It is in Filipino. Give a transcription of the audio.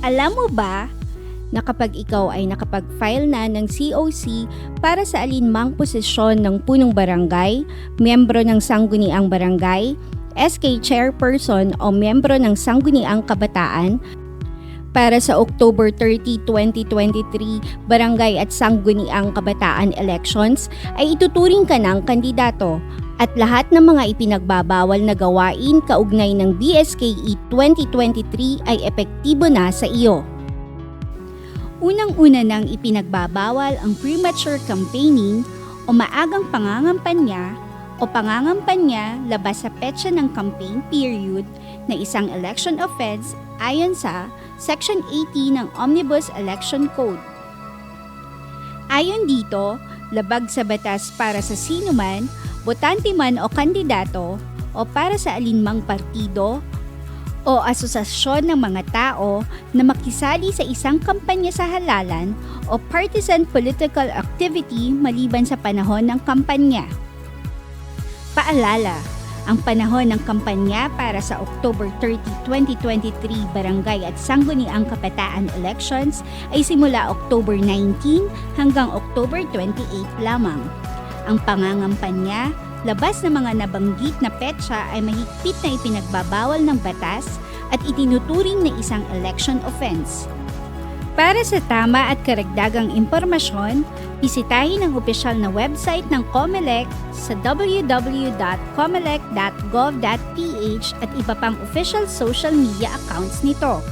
Alam mo ba na kapag ikaw ay nakapag-file na ng COC para sa alinmang posisyon ng punong barangay, miyembro ng sangguniang barangay, SK chairperson o miyembro ng sangguniang kabataan, para sa October 30, 2023 Barangay at Sangguniang Kabataan Elections ay ituturing ka ng kandidato at lahat ng mga ipinagbabawal na gawain kaugnay ng BSKE 2023 ay epektibo na sa iyo. Unang-una nang ipinagbabawal ang premature campaigning o maagang pangangampanya o pangangampanya labas sa petsa ng campaign period na isang election offense ayon sa Section 80 ng Omnibus Election Code. Ayon dito, labag sa batas para sa sino man, botante man o kandidato o para sa alinmang partido o asosasyon ng mga tao na makisali sa isang kampanya sa halalan o partisan political activity maliban sa panahon ng kampanya. Paalala, ang panahon ng kampanya para sa October 30, 2023 Barangay at Sangguniang Kabataan Elections ay simula October 19 hanggang October 28 lamang. Ang pangangampanya, labas ng mga nabanggit na petsa ay mahigpit na ipinagbabawal ng batas at itinuturing na isang election offense. Para sa tama at karagdagang impormasyon, bisitahin ang opisyal na website ng COMELEC sa www.comelec.gov.ph at iba pang official social media accounts nito.